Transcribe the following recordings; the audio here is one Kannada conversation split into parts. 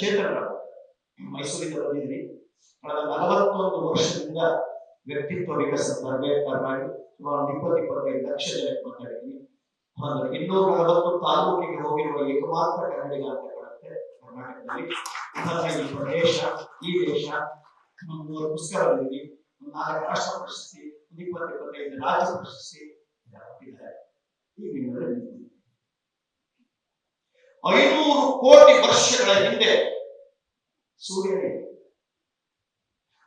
ಚೇತನರಾದ ಮೈಸೂರಿಗೆ ಬಂದಿದ್ರಿ ಕಳೆದ ನಲವತ್ತೊಂದು ವರ್ಷದಿಂದ ವ್ಯಕ್ತಿತ್ವ ವಿಕಸನ ತರಬೇತಿ ಸುಮಾರು ಇಪ್ಪತ್ತು ಇಪ್ಪತ್ತೈದು ಲಕ್ಷ ಜನಕ್ಕೆ ಮಾತಾಡಿದ್ದೀನಿ ಒಂದು ಇನ್ನೂರ ನಲವತ್ತು ತಾಲೂಕಿಗೆ ಹೋಗಿರುವ ಏಕಮಾತ್ರ ಕನ್ನಡಿಗ ಅಂತ ಕಾಣುತ್ತೆ ಕರ್ನಾಟಕದಲ್ಲಿ. ಈ ಪ್ರದೇಶ, ಈ ದೇಶ ಮೂರು ಪುಸ್ತಕ ಬರೆದಿದ್ದೀನಿ ಒಂದು ನಾಲ್ಕು ರಾಷ್ಟ್ರ ಪ್ರಶಸ್ತಿ, ಒಂದು ಇಪ್ಪತ್ತು ಇಪ್ಪತ್ತೈದು ರಾಜ್ಯ ಪ್ರಶಸ್ತಿ ಈ ನಿಮ್ಮಲ್ಲಿ. ಐನೂರು ಕೋಟಿ ವರ್ಷಗಳ ಹಿಂದೆ ಸೂರ್ಯನೇ.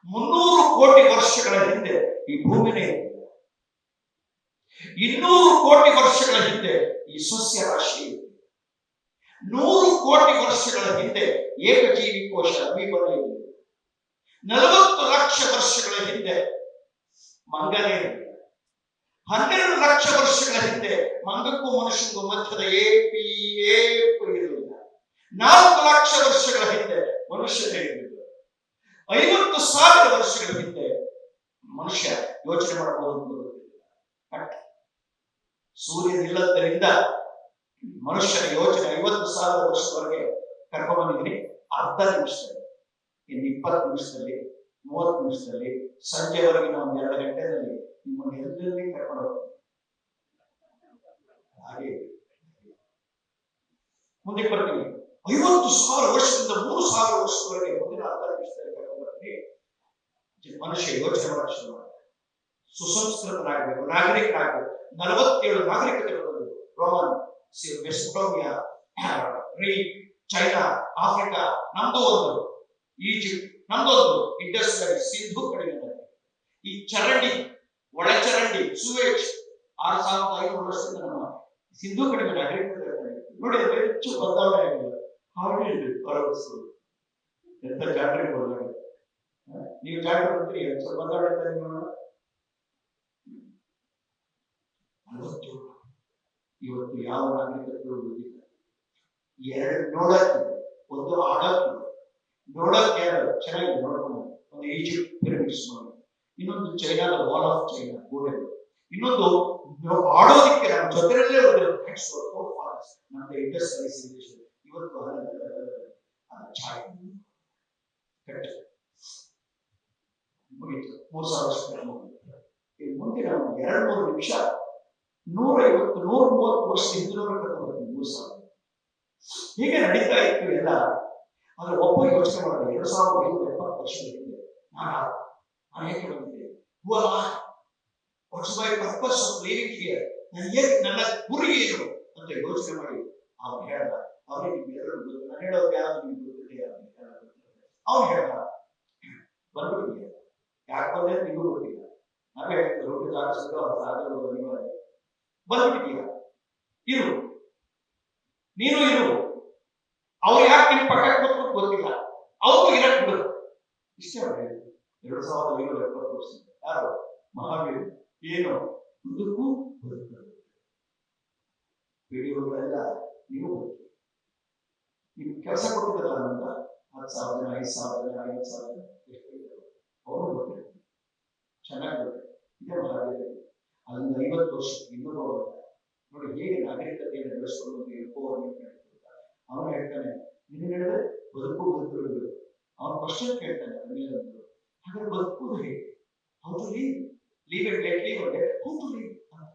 ಮುನ್ನೂರು ಕೋಟಿ ವರ್ಷಗಳ ಹಿಂದೆ ಈ ಭೂಮಿನೇ. ಇನ್ನೂರು ಕೋಟಿ ವರ್ಷಗಳ ಹಿಂದೆ ಈ ಸಸ್ಯ ರಾಶಿ. ನೂರು ಕೋಟಿ ವರ್ಷಗಳ ಹಿಂದೆ ಏಕಜೀವಿ ಕೋಶ ಇದೆ ನಲವತ್ತು ಲಕ್ಷ ವರ್ಷಗಳ ಹಿಂದೆ ಮಂಗನೇ ಇರಲಿಲ್ಲ ಹನ್ನೆರಡು ಲಕ್ಷ ವರ್ಷಗಳ ಹಿಂದೆ ಮಂಗಕ್ಕೂ ಮನುಷ್ಯನಿಗೂ ಮಧ್ಯದ ಏಪಿ, ಏಪು ಇರಲಿಲ್ಲ. ನಾಲ್ಕು ಲಕ್ಷ ವರ್ಷಗಳ ಹಿಂದೆ ಮನುಷ್ಯನೇ ಇರಲಿಲ್ಲ ಐವತ್ತು ಸಾವಿರ ವರ್ಷಗಳ ಹಿಂದೆ ಮನುಷ್ಯ ಯೋಚನೆ ಮಾಡಬಹುದು ಅಂತ ಸೂರ್ಯನಿಲ್ಲದ್ದರಿಂದ ಮನುಷ್ಯನ ಯೋಚನೆ ಐವತ್ತು ಸಾವಿರ ವರ್ಷದವರೆಗೆ ಕರ್ಕೊಂಡು ಬಂದಿದ್ದೀನಿ ಅರ್ಧ ನಿಮಿಷದಲ್ಲಿ, ಇನ್ನು ಇಪ್ಪತ್ತು ನಿಮಿಷದಲ್ಲಿ, ಮೂವತ್ತು ನಿಮಿಷದಲ್ಲಿ, ಸಂಜೆವರೆಗಿನ ಒಂದು ಎರಡು ಗಂಟೆಯಲ್ಲಿ ಎಲ್ಲೆಲ್ಲಿ ಕರ್ಕೊಂಡು ಹಾಗೆ. ಮುಂದೆ ಬರ್ತೀನಿ ಐವತ್ತು ಸಾವಿರ ವರ್ಷದಿಂದ ಮೂರು ಸಾವಿರ ವರ್ಷದವರೆಗೆ ಮುಂದಿನ ಅರ್ಧ ನಿಮಿಷದಲ್ಲಿ ಕರ್ಕೊಂಡು ಮನುಷ್ಯ ಯೋಚನೆ ಮಾಡಕ್ಕೆ ಶುರು ಮಾಡ್ತಾರೆ. ಸುಸಂಸ್ಕೃತನಾಗಬೇಕು, ನಾಗರಿಕನಾಗಬೇಕು. ನಲವತ್ತೇಳು ನಾಗರಿಕತೆಗಳು Roman Mesopotamia Greek, China, Africa, ನಮ್ದು ಒಂದು. ಈಜಿಪ್ಟ್, ನಮ್ದೊಂದು. ಇಂಡಸ್ ಸಿಂಧು ಕಡಿಮೆ ಈ ಚರಂಡಿ ಒಳಚರಂಡಿ ಸುವೇಜ್ ಆರು ಸಾವಿರದ ಐನೂರು ವರ್ಷದಿಂದ ನಮ್ಮ ಸಿಂಧು ಕಡಿಮೆ ನಾಗರಿಕತೆ. ನೋಡಿ ಹೆಚ್ಚು ಬದಲಾವಣೆ ಆಗಿಲ್ಲ ಹಾಗೆ ಅರವತ್ತು ಎಂತ ಜಾತ್ರೆ ಬದಲಾವಣೆ? ನೀವು ಜಾತ್ರೆ ಬರ್ತೀರಿ ಸ್ವಲ್ಪ ಬದಲಾವಣೆ ನೋಡೋಣ ನಲವತ್ತೇಳು ಇವತ್ತು ಯಾವ ನಾಗರಿಕತೆಗಳು ಉಳಿದಿಲ್ಲ. ಎರಡು ನೋಡಕ್ಕಿದೆ ಒಂದು ಆಡಕ್ಕಿದೆ ನೋಡಕ್ಕೆ ಚೆನ್ನಾಗಿ ನೋಡ್ಕೊಂಡು ಒಂದು ಈಜಿಪ್ಟ್ ಪಿರಮಿಡ್ಸ್ ಇನ್ನೊಂದು ಚೈನಾದ ವಾಲ್ ಆಫ್ ಚೈನಾ ಗೋಡೆ ಇನ್ನೊಂದು ಆಡೋದಕ್ಕೆ ನಮ್ಮ ಜೊತೆಯಲ್ಲೇ ನಮ್ದು ಇಂಡಸ್. ಇವತ್ತು ಮುಗೀತು. ಎರಡು ಮೂರು ನಿಮಿಷ, ನೂರೈವತ್ತು ನೂರ ಮೂವತ್ತು ವರ್ಷ ಹಿಂದಿನವರ ಕರ್ಕೊಂಡು ಮೂರು ಸಾವಿರ. ಹೀಗೆ ನಡೀತಾ ಇತ್ತು ಎಲ್ಲ. ಆದ್ರೆ ಒಬ್ಬ ಯೋಚನೆ ಮಾಡಿದ್ರೆ ಎರಡು ಸಾವಿರದ ಐನೂರ ಎಪ್ಪತ್ತು ವರ್ಷದ ಹಿಂದೆ. ನಾನು ಯಾರು? ನಾನು am I? What's my purpose of living here ನಾನು ಏಕೆ ನನ್ನ ಗುರಿ ಏನು ಅಂತ ಯೋಚನೆ ಮಾಡಿ ಅವನು ಹೇಳ್ದ ಅವನಿಗೆ ನಿಮ್ಗೆಲ್ಲರೂ ಗೊತ್ತು ನಾನು ಹೇಳೋದು ಯಾರು ನಿಮ್ಗೆ ಗೊತ್ತಿದೆ ಅವನು ಹೇಳ್ದ ಬಂದ್ಬಿಟ್ಟಿದೆ ಯಾಕೆ ಬಂದೆ ನಿಮಗೂ ಗೊತ್ತಿಲ್ಲ ನಾವೇ ಹೇಳ್ತೀವಿ ರೊಟ್ಟಿ ಸಾಗಿಸಿದ್ರು ಅವ್ರು ಅನಿವಾರ್ಯ ಬಂದ್ಬಿಟ್ಟಿದೀಯ ಇರು ನೀನು ಇರು ಅವ್ರು ಯಾಕೆ ನಿಮ್ ಪಕ್ಕಕ್ಕೆ ಕೂತ್ಕೊಂಡು ಗೊತ್ತಿಲ್ಲ ಅವ್ರಿಗೂ ಇರಕ್ಕೆ ಬಿಡು ಇಷ್ಟೇ ಎರಡು ಸಾವಿರದ ಐನೂರ ಎಪ್ಪತ್ತು ವರ್ಷ ಯಾರು? ಮಹಾವೀರ. ಏನು? ಇದಕ್ಕೂ ಬದುಕಬೇಕು ವಿಡಿಯೋಗಳೆಲ್ಲ ನೀವು ಬದುಕಿ ನಿಮ್ಗೆ ಕೆಲಸ ಕೊಟ್ಟಿದ್ದಲ್ಲ ಅಂತ ಹತ್ತು ಸಾವಿರ ಜನ ಐದು ಸಾವಿರ ಜನ ಐದು ಸಾವಿರ ಜನ ಎಷ್ಟು ಅವರು ಗೊತ್ತಿಲ್ಲ. ಚೆನ್ನಾಗಿ ಗೊತ್ತಿಲ್ಲ. ಇದೇ ಮಹಾವೀರ. ಅಲ್ಲಿಂದ ಐವತ್ತು ವರ್ಷ ಇನ್ನೂ ಹೋಗುತ್ತೆ ನೋಡಿ, ಹೇಗೆ ನಾಗರಿಕತೆಯನ್ನು ಬೆಳೆಸ್ಕೊಂಡು ಅಂತ ನಡೀತಿರ್ತಾರೆ ಅವನು ಹೇಳ್ತಾನೆ ನೀನು ಹೇಳಿದ್ರೆ ಬದುಕು ಬದುಕಿರುವುದು. ಅವನು ಕ್ವಶನ್ ಕೇಳ್ತಾನೆ ಒಂದು ಹಾಗಾದ್ರೆ ಬದುಕುವುದು ಹೇಗೆ? How to live live it let live ಅಂದ್ರೆ ಹೌ ಟು ಲೀವ್ ಅಂತ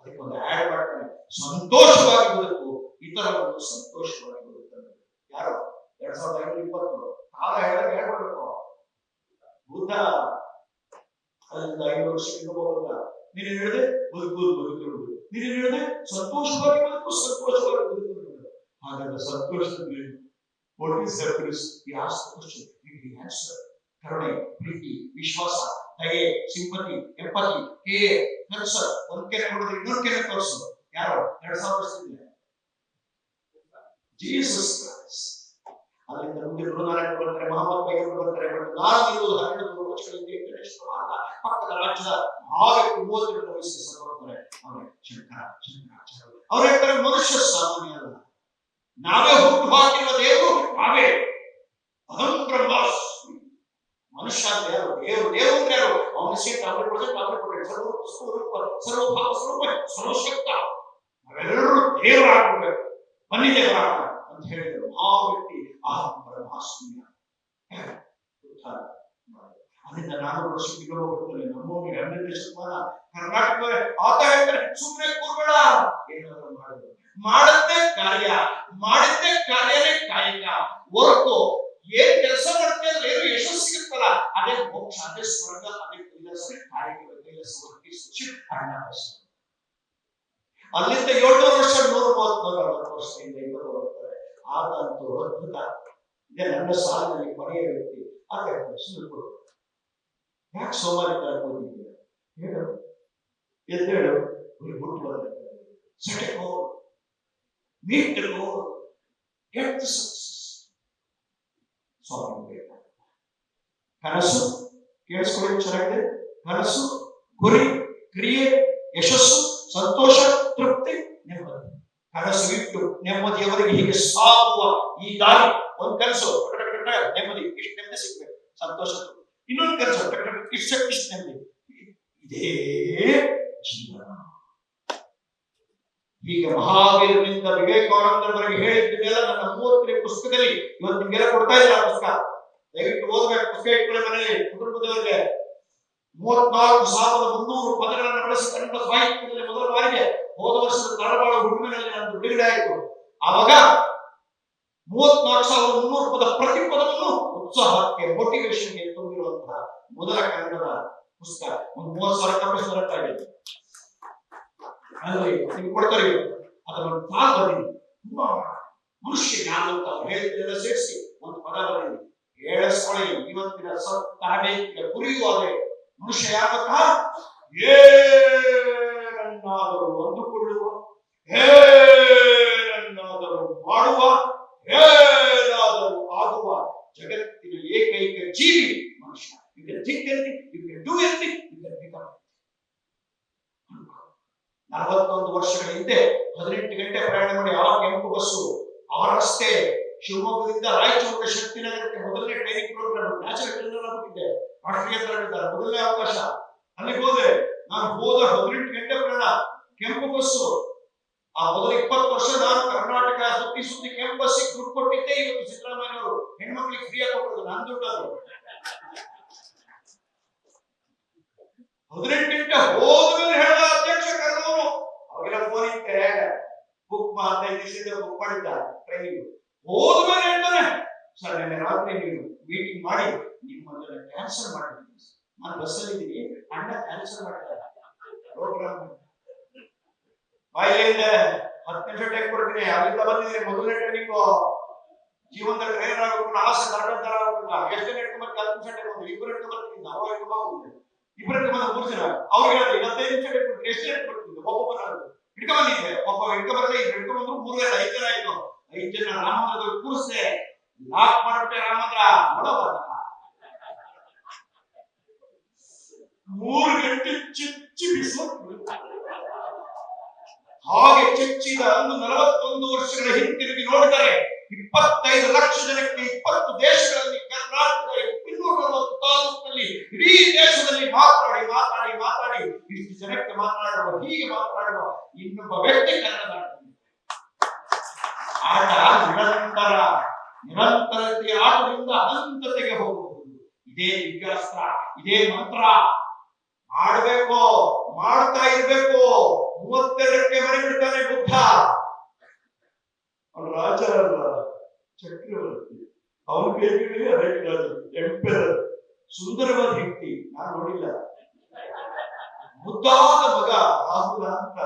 ಅದಕ್ಕೆ ಒಂದು ಆಡ್ ಮಾಡ್ತಾನೆ ಸಂತೋಷವಾಗಿ ಬದುಕು ಇತರವನ್ನು ಸಂತೋಷವಾಗಿ ಬದುಕ್ತಾನೆ ಯಾರು? ಎರಡ್ ಸಾವಿರದ ಐನೂರ ಇಪ್ಪತ್ತು ಕಾಲ ಹೇಳಿದಾಗ ಹೇಳ್ಬಿಡ್ಬೇಕು. ಬುದ್ಧ. ಅಲ್ಲಿಂದ ಐನೂರು ವರ್ಷ ಬರುವುದ ನೀನು ಹೇಳಿದೆ ಬದುಕಿರುವುದು. ನೀನು ಹೇಳಿದೆ, ಸಂತೋಷವಾಗಿ ಬದುಕು, ಸಂತೋಷವಾಗಿ ಬದುಕಿರುವುದು. ಹಾಗಾದ್ರೆ ಸಂತೋಷದಲ್ಲಿ ವಾಟ್ ಹ್ಯಾಪಿನೆಸ್ ಈ ಆಸ್ಕ್ ಕ್ವಶನ್ ಕರುಣೆ, ಪ್ರೀತಿ, ವಿಶ್ವಾಸ. ದಯೆ ಸಿಂಪತಿ, ಎಂಪತಿ, ಕೇ ಕನ್ಸರ್ ಒಂದ್ ಕೆರೆ ನೋಡಿದ್ರೆ ಇನ್ನೊಂದ್ ಕೆರೆ ತೋರಿಸು ಯಾರು? ಎರಡ್ ಸಾವಿರ ಜೀಸಸ್ ಅದರಿಂದ ಮುಂದೆ ಗುರುನಾರಾಯಣ ಬರ್ತಾರೆ ಮಹಮ್ಮದ್ ಬೈಗರ್ ಬರ್ತಾರೆ ಬಟ್ ನಾನು ಹನ್ನೆರಡು ನೂರು ವರ್ಷಗಳಿಂದ ಪಕ್ಕದ ರಾಜ್ಯದ ಮಹಾವ್ಯಕ್ತಿ ಮೂವತ್ತೆರಡು ವಯಸ್ಸಿಗೆ ಸತ್ತೋಗ್ತಾರೆ ಅವರೇ, ಶಂಕರ ಶಂಕರಾಚಾರ್ಯ ಹೇಳ್ತಾರೆ, ಮನುಷ್ಯ ಸಾಮಾನ್ಯ ನಾವೇ ಹುಟ್ಟು ಹಾಕಿರುವ ದೇವರು ನಾವೇ. ಮನುಷ್ಯ ಅಂದ್ರೆ ಯಾರು ದೇವರು ದೇವರು ಅಂದ್ರೆ ಯಾರು ಅವನ ಸೀಟ್ ಅವನಿಗೆ ಕೊಡಬೇಕು ಅವನಿಗೆ ಕೊಡಬೇಕು ಸರ್ವ ಸ್ವರೂಪ ಸರ್ವಭಾವ ಸ್ವರೂಪ ಸರ್ವಶಕ್ತ ನಾವೆಲ್ಲರೂ ದೇವರಾಗಬೇಕು ಬನ್ನಿ ದೇವರಾಗ ಅಂತ ಹೇಳಿದ್ರು ಆ ವ್ಯಕ್ತಿ ಅಹಂ ಬ್ರಹ್ಮ ಆಸ್ಮಿಯ ಉತ್ಥಾನ ಮಾಡಿದ. ಅದರಿಂದ ನಾನೂರು ವರ್ಷಕ್ಕೆ ಇನ್ನೊಬ್ಬ ಬರ್ತಾನೆ ನಮ್ಮವನು ಹನ್ನೆರಡನೇ ಶತಮಾನ ಕರ್ನಾಟಕ ಆತ ಹೇಳ್ತಾರೆ ಸುಮ್ಮನೆ ಕೂರ್ಬೇಡ ಏನಾದ್ರು ಮಾಡಿದ್ರು ಮಾಡದ್ದೇ ಕಾರ್ಯ ಮಾಡಿದ್ದೇ ಕಾರ್ಯನೇ ಕಾಯಕ ಹೊರತು ಏನ್ ಕೆಲಸ ಮಾಡ್ತೇ ಅಂದ್ರೆ ಏನು ಯಶಸ್ಸು ಸಿಗುತ್ತಲ್ಲ. ಅದೇ ಮೋಕ್ಷ, ಅದೇ ಸ್ವರ್ಗ, ಅದೇ ಕೈಲಾಸ ಕಾಯಕ ಕೈಲಾಸ ವರ್ಗಿ ಶುಚಿ ಅಣ್ಣ ಬಸವ. ಅಲ್ಲಿಂದ ಏಳ್ನೂರು ವರ್ಷ, ನೂರ ಮೂವತ್ಮೂರು ಅರವತ್ತು ವರ್ಷದಿಂದ ಇವರು ಬರ್ತಾರೆ ಆದಂತೂ ಅದ್ಭುತ. ಇದೇ ನನ್ನ ಸಾಲಿನಲ್ಲಿ ಕೊನೆಯ ವ್ಯಕ್ತಿ. ಆದ್ರೆ ಸುಮ್ಮನೆ ಕೊಡು ಯಾಕೆ ಸೋಮಾರಿ ತರ ಕೂತಿದ್ದೀಯ? ಹೇಳು. ಎದ್ದೇಳು. ಒಂದು ಬಿಟ್ಟು ಬಂದ set a goal meet a goal get the success Vivekananda. ಕನಸು ಕೇಳಿಸ್ಕೊಳ್ಳಿ, ಚೆನ್ನಾಗಿದೆ ಕನಸು ಗುರಿ, ಕ್ರಿಯೆ, ಯಶಸ್ಸು, ಸಂತೋಷ, ತೃಪ್ತಿ, ನೆಮ್ಮದಿ ಕನಸು ಇಟ್ಟು ನೆಮ್ಮದಿಯವರೆಗೆ ಹೀಗೆ ಸಾಗುವ ಈ ದಾರಿ, ಒಂದು ಕನಸು ನೆಮ್ಮದಿ, ಇಷ್ಟು ನೆಮ್ಮದಿ ಸಿಗ್ಬೇಕು ಸಂತೋಷ. ಇನ್ನೊಂದು ಕನಸು ಇಷ್ಟು ನೆಮ್ಮದಿ ಇದೇ ಜೀವನ ಹೀಗೆ ಮಹಾವೀರನಿಂದ ವಿವೇಕಾನಂದರವರೆಗೆ ಹೇಳಿದ್ದನ್ನೆಲ್ಲ ನನ್ನ ಮೂವತ್ತನೇ ಪುಸ್ತಕದಲ್ಲಿ ಇವತ್ತು ನಿಮ್ಗೆಲ್ಲ ಕೊಡ್ತಾ ಇಲ್ಲ ಪುಸ್ತಕ. ದಯವಿಟ್ಟು ಓದಬೇಕು. ಪುಸ್ತಕ ಇಟ್ಕೊಳ್ಳಿ ಮನೆಯಲ್ಲಿ. ಕುಟುಂಬದವರಿಗೆ ಮೂವತ್ನಾಲ್ಕು ಸಾವಿರದ ಮುನ್ನೂರು ಪದಗಳನ್ನು ಬಳಸಿ ಕನ್ನಡ ಸಾಹಿತ್ಯದಲ್ಲಿ ಮೊದಲ ಬಾರಿಗೆ ಹೋದ ವರ್ಷದ ತಳಬಾಳು ಹುಡುಗಿನಲ್ಲಿ ನಂದು ಬಿಡುಗಡೆ ಆಯಿತು. ಆವಾಗ ಮೂವತ್ನಾಲ್ಕು ಸಾವಿರದ ಮುನ್ನೂರು ಪದ ಪ್ರತಿ ಪದವನ್ನು ಉತ್ಸಾಹಕ್ಕೆ ಮೋಟಿವೇಶನ್ಗೆ ತುಂಬಿರುವಂತಹ ಮೊದಲ ಕನ್ನಡದ ಪುಸ್ತಕ. ಒಂದು ಮೂವತ್ತು ಸಾವಿರ ಕಾಪೀಸ್ ಆಗಿದೆ. ಇದೆ ಅಲ್ಲಿ ಕೊಡ್ತಾರೆ. ಅದನ್ನು ನಾನು ಬರೀ ತುಂಬಾ ಮನುಷ್ಯ ಜ್ಞಾನ ಅಂತ ಹೇಳಿದ್ದೆಲ್ಲ ಸೇರಿಸಿ ಒಂದು ಪದ ಬರೀ ಹೇಳಿಸ್ಕೊಳ್ಳಿ ಇವತ್ತಿನ ತರಬೇತಿಯ ಗುರಿಯೂ ಅದೇ ಮನುಷ್ಯ ಯಾವತ್ತ ಏನನ್ನಾದರೂ ಅಂದುಕೊಳ್ಳುವ ಏನನ್ನಾದರೂ ಮಾಡುವ ಏನಾದರೂ ವರ್ಷಗಳ ಹಿಂದೆ ಹದಿನೆಂಟು ಗಂಟೆ ಪ್ರಯಾಣ ಮಾಡಿ ಆ ಕೆಂಪು ಬಸ್ಸು ಆ ರಸ್ತೆ, ಶಿವಮೊಗ್ಗದಿಂದ ರಾಯಚೂರಿನ ಶಕ್ತಿನಗರಕ್ಕೆ ಮೊದಲನೇ ಟ್ರೈನಿಂಗ್ ಪ್ರೋಗ್ರಾಮ್ ನ್ಯಾಚುರಲ್ ಟ್ರೈನರ್ ಆಗ್ಬಿಟ್ಟಿದ್ದೆ ರಾಷ್ಟ್ರೀಯ ತರಬೇತಾರೆ ಮೊದಲನೇ ಅವಕಾಶ. ಅಲ್ಲಿಗೆ ಹೋದೆ ನಾನು ಹೋದ ಹದಿನೆಂಟು ಗಂಟೆ ಪ್ರಯಾಣ, ಕೆಂಪು ಬಸ್ಸು. ಆ ಮೊದಲ ಇಪ್ಪತ್ತು ವರ್ಷ ನಾನು ಕರ್ನಾಟಕ ಸುತ್ತಿ ಸುತ್ತಿ ಕೆಂಪು ಬಸ್ಸಿಗೆ ದುಡ್ಡು ಕೊಟ್ಟಿದ್ದೆ. ಇವತ್ತು ಸಿದ್ದರಾಮಯ್ಯ ಅವರು ಹೆಣ್ಮಕ್ಳಿಗೆ ಫ್ರೀ ಆಗಿ ನಾನು ದುಡ್ಡು ಅದು ಹದಿನೆಂಟು ಗಂಟೆ ಹೋದ್ಮೇಲೆ ಹೇಳ್ದ ಅಧ್ಯಕ್ಷ ಕರೆದವನು ಅವಾಗೆಲ್ಲ ಫೋನ್ ಇತ್ತೆ ಬುಕ್ ಹದಿನೈದು ಮಾಡಿದ್ದ ಟ್ರೈನಿಂಗ್ ಹೋದ್ಮೇಲೆ ಹೇಳ್ತಾನೆ, ಸರ್ ನಿನ್ನೆ ರಾತ್ರಿ ನೀವು ಮೀಟಿಂಗ್ ಮಾಡಿ ನಿಮ್ಮನ್ನ ಕ್ಯಾನ್ಸಲ್ ಮಾಡಿದ್ದೀನಿ ನಾನು ಬಸ್ಸಲ್ಲಿ ಇದ್ದೀನಿ, ಅಣ್ಣ ಕ್ಯಾನ್ಸಲ್ ಮಾಡಿದ್ದಾರೆ. ಪ್ರೋಗ್ರಾಮ್ ಬಾಯಿಲಿಂದ ಹತ್ತು ನಿಮಿಷ ಟೈಮ್ ಕೊಡ್ತೀನಿ. ಅಲ್ಲಿಂದ ಬಂದಿದ್ದೀನಿ ಮೊದಲನೇ ಟ್ರೈನಿಂಗ್ ಜೀವನದ ಟ್ರೈನರ್ ಆಗಬೇಕು ಆಸೆ ತರಬೇತಾರ ಆಗಬೇಕು ಎಷ್ಟು ಇಟ್ಕೊಂಡ್ಬರ್ತೀನಿ ಹತ್ತು ನಿಮಿಷ ಟೈಮ್ ಬಂದು ಇಬ್ಬರು ಇಟ್ಕೊಂಡ್ಬರ್ತೀನಿ ನಾವು ಇಟ್ಕೊಂಡ್ಬರ್ತೀನಿ ಇಬ್ಬರು ಇಟ್ಕೊಂಡ್ ಮೂರು ಜನ ಅವ್ರಿಗೆ ಇವತ್ತೈದು ನಿಮಿಷ ಇಟ್ಬಿಡ್ತೀನಿ ಎಷ್ಟು ಇಟ್ಬಿಡ್ತೀನಿ ಒಬ್ಬೊಬ್ಬ ಇಟ್ಕೊಂಡ್ಬಂದಿದ್ದೆ ಒಬ್ಬ ಇಟ್ಕೊಂಡ್ಬರಲ್ಲ ಇಬ್ರು ಇಟ್ಕೊಂಡ್ಬಂದ್ರು ಮೂರು ಐದು ಜನ ಆಯ್ತು. ಐದು ಜನ ರಾಮಂದ್ರ ಕೂರ್ಸೆ. ಲಾಕ್ ಮಾಡ್ಬಿಟ್ಟೆ ರಾಮಂದ್ರ ನೋಡೋದ ಮೂರು ಗಂಟೆ ಚಿಚ್ಚಿ ಬಿಸಿಲು ಹಾಗೆ ಚಚ್ಚಿದ ಒಂದು ನಲವತ್ತೊಂದು ವರ್ಷಗಳ ಹಿಂತಿರುಗಿ ನೋಡಿದರೆ ಇಪ್ಪತ್ತೈದು ಲಕ್ಷ ಜನಕ್ಕೆ ಇಪ್ಪತ್ತು ದೇಶಗಳಲ್ಲಿ ನಲವತ್ತು ತಾಲೂಕಿನಲ್ಲಿ ಇಡೀ ದೇಶದಲ್ಲಿ ಮಾತಾಡಿ ಮಾತಾಡಿ ಮಾತಾಡಿ, ಇಷ್ಟು ಜನಕ್ಕೆ ಮಾತನಾಡುವ ಹೀಗೆ ಮಾತಾಡುವ ಇನ್ನೊಬ್ಬ ವ್ಯಕ್ತಿ ಕನ್ನಡ ಆಟ ನಿರಂತರ, ನಿರಂತರತೆಯ ಆಟದಿಂದ ಅನಂತತೆಗೆ ಹೋಗಬಹುದು ಇದೇ ವಿಗ್ರಹ, ಇದೇ ಮಂತ್ರ. ಸುಂದರವಾದ ವ್ಯಕ್ತಿ. ನಾನು ನೋಡಿಲ್ಲ. ಮುದ್ದಾದ ಮಗ ರಾಹುಲ ಅಂತ.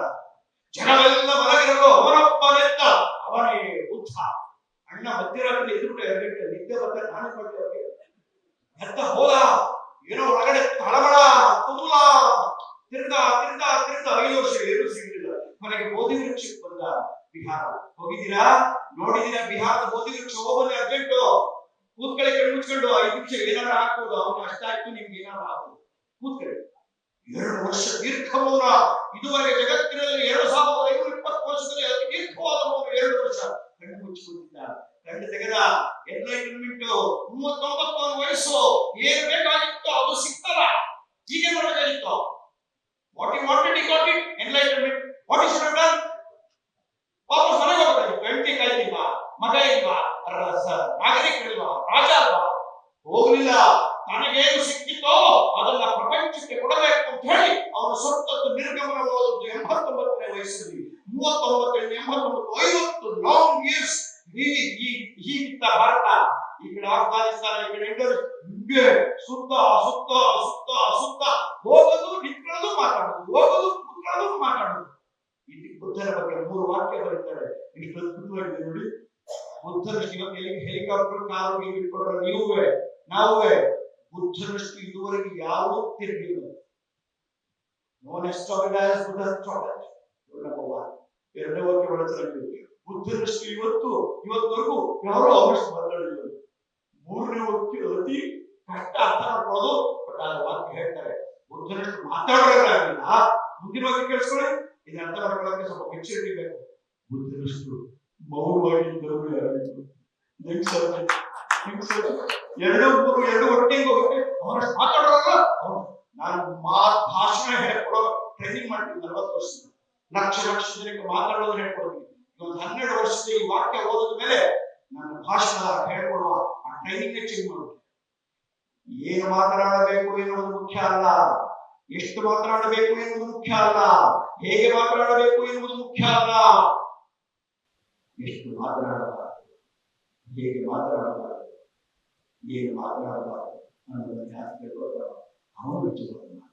ಜನವೆಲ್ಲ ಮಲಗಿರಲು ಅವನೊಬ್ಬನೆತ್ತ ಅವನೇ ಉತ್ಸಾಹ ಅಣ್ಣ ಹತ್ತಿರ ಎದುರುಗಡೆ ಎರಗಟ್ಟೆ ನಿದ್ದೆ ಬಂದ ನಾನು ಅವ್ರಿಗೆ. ಎತ್ತ ಹೋದ. ಏನೋ ಒಳಗಡೆ ತಳಮಳ ಕುತೂಲ ತಿರ್ಗ ತಿರ್ಗ ತಿರ್ಗ. ಐದು ವರ್ಷ ಏನು ಸಿಗಲಿಲ್ಲ. ಮನೆಗೆ ಬೋಧಿ ವೃಕ್ಷಕ್ಕೆ ಬಂದ ಬಿಹಾರ. ಹೋಗಿದ್ದೀರಾ? ನೋಡಿದೀರಾ ಬಿಹಾರದ ಬೋಧಿ ವೃಕ್ಷ? ಹೋಗೋದೇ ಅರ್ಜೆಂಟು. ಕೂತ್ಕೊಳ್ಳಿ ಕಡೆ ಮುಚ್ಕೊಂಡು ಐದು ನಿಮಿಷ ಏನಾರ ಹಾಕ್ಬೋದು, ಅವನು ಅಷ್ಟಾಯ್ತು ನಿಮ್ಗೆ ಏನಾರ ಹಾಕ್ಬೋದು ಕೂತ್ಕೊಳ್ಳಿ ಎರಡು ವರ್ಷ ದೀರ್ಘ ಮೌನ ಇದುವರೆಗೆ ಜಗತ್ತಿನಲ್ಲಿ ಎರಡು ಸಾವಿರದ ಐನೂರ ಇಪ್ಪತ್ತು ವರ್ಷದಲ್ಲಿ ಅತಿ ದೀರ್ಘವಾದ ಮೌನ ಎರಡು ವರ್ಷ. ಕಣ್ಣು ಮುಚ್ಚಿಕೊಂಡಿದ್ದ ಕಣ್ಣು ತೆಗೆದ ಎಲ್ಲ ಮೂವತ್ತೊಂಬತ್ತು ವಯಸ್ಸು. ಏನು ಬೇಕಾಗಿತ್ತು ವಯಸ್ಸಲ್ಲಿ ಮೂವತ್ತೊಂಬತ್ತರಿಂದ ಎಂಬತ್ತೊಂಬತ್ತು ಐವತ್ತು ಲಾಂಗ್ ಇಯರ್ಸ್ ಹೀಗೆ ಹೀಗಿತ್ತ ಭಾರತ ಈ ಕಡೆ ಆಫ್ಘಾನಿಸ್ತಾನ ಈ ಕಡೆ ಇಂಡೋನೇಷಿಯಾ ಹಿಂಗೆ ಸುತ್ತ ಸುತ್ತ ಸುತ್ತ ಸುತ್ತ ಹೋಗೋದು ನಿಂತ್ಕೊಳ್ಳೋದು ಮಾತಾಡೋದು ಹೋಗೋದು ಕೂತ್ಕೊಳ್ಳೋದು ಮಾತಾಡೋದು ಇಲ್ಲಿ ಬುದ್ಧನ ಬಗ್ಗೆ ಮೂರು ವಾಕ್ಯ ಬರೀತಾರೆ. ಇಷ್ಟು ಅದ್ಭುತವಾಗಿದೆ ನೋಡಿ. ಬುದ್ಧನಷ್ಟು ಇವತ್ತು ಎಲ್ಲಿ ಹೆಲಿಕಾಪ್ಟರ್, ಕಾರು ಇಟ್ಕೊಂಡ್ರೆ ನೀವೇ, ನಾವೇ. ಬುದ್ಧನಷ್ಟು ಇದುವರೆಗೆ ಯಾರೂ ತಿರುಗಿಲ್ಲ. ನೋನ್ ಎಸ್ಟಾಬಿಲಾಸ್ ಬುದ್ಧ ಸ್ಟಾಬಿಲಾಸ್ ನಂಬರ್ ಒನ್ ಎರಡನೇ ವಾಕ್ಯ ಬಳಸಲಾಗಿದೆ ದೃಷ್ಟಿ ಇವತ್ತು, ಇವತ್ತವರೆಗೂ ಯಾರು ಅವರಷ್ಟು ಮಾತಾಡಿಲ್ಲ ಮೂರನೇ ವಾಕ್ಯ ಅತಿ ಕಷ್ಟ ಅರ್ಥ ಮಾಡ್ಕೊಳ್ಳೋದು ಬಟ್ ಆ ವಾಕ್ಯ ಹೇಳ್ತಾರೆ. ಬುದ್ಧನಷ್ಟು ಮಾತಾಡೋದಾಗಿಲ್ಲ ಮುಂದಿನ ವಾಕ್ಯ ಕೇಳಿಸ್ಕೊಳ್ಳಿ. ಇದನ್ನ ಅರ್ಥ ಮಾಡ್ಕೊಳ್ಳೋಕೆ ಸ್ವಲ್ಪ ಮೆಚುರಿಟಿ ಬೇಕು ಯಾರಿದ್ರು? ಹೆಂಗ್ ಸಾಧ್ಯ? ಹೆಂಗ್ ಸಾಧ್ಯ? ಎರಡು ಮೂರು, ಎರಡು ಒಟ್ಟಿಗೆ ಹೋಗುತ್ತೆ? ಅವರಷ್ಟು ಮಾತಾಡೋರಲ್ಲ? ನಾನು ಮಾ ಭಾಷಣ ಹೇಳ್ಕೊಡೋ ಟ್ರೈನಿಂಗ್ ಮಾಡ್ತೀನಿ ನಲವತ್ತು ವರ್ಷದಿಂದ ಲಕ್ಷ ಲಕ್ಷ ಜನಕ್ಕೆ ಮಾತಾಡೋದು ಹೇಳ್ಕೊಡ್ತೀನಿ ಇವತ್ತು ಹನ್ನೆರಡು ವರ್ಷದ ಈ ವಾಕ್ಯ ಓದಿದ ಮೇಲೆ ನನ್ನ ಭಾಷಣ ಹೇಳ್ಕೊಡುವ ಆ ಟ್ರೈನಿಂಗ್ ಚೇಂಜ್ ಮಾಡುತ್ತೆ ಏನು ಮಾತನಾಡಬೇಕು ಎನ್ನುವುದು ಮುಖ್ಯ ಅಲ್ಲ. ಎಷ್ಟು ಮಾತನಾಡಬೇಕು ಎನ್ನುವುದು ಮುಖ್ಯ ಅಲ್ಲ. ಹೇಗೆ ಮಾತನಾಡಬೇಕು ಎನ್ನುವುದು ಮುಖ್ಯ ಅಲ್ಲ. ಎಷ್ಟು ಮಾತನಾಡಬಾರದು. ಹೇಗೆ ಮಾತನಾಡಬಾರದು. ಏನು ಮಾತನಾಡಬಾರದು ಅನ್ನೋದನ್ನ ಅವನು ಜೀವನ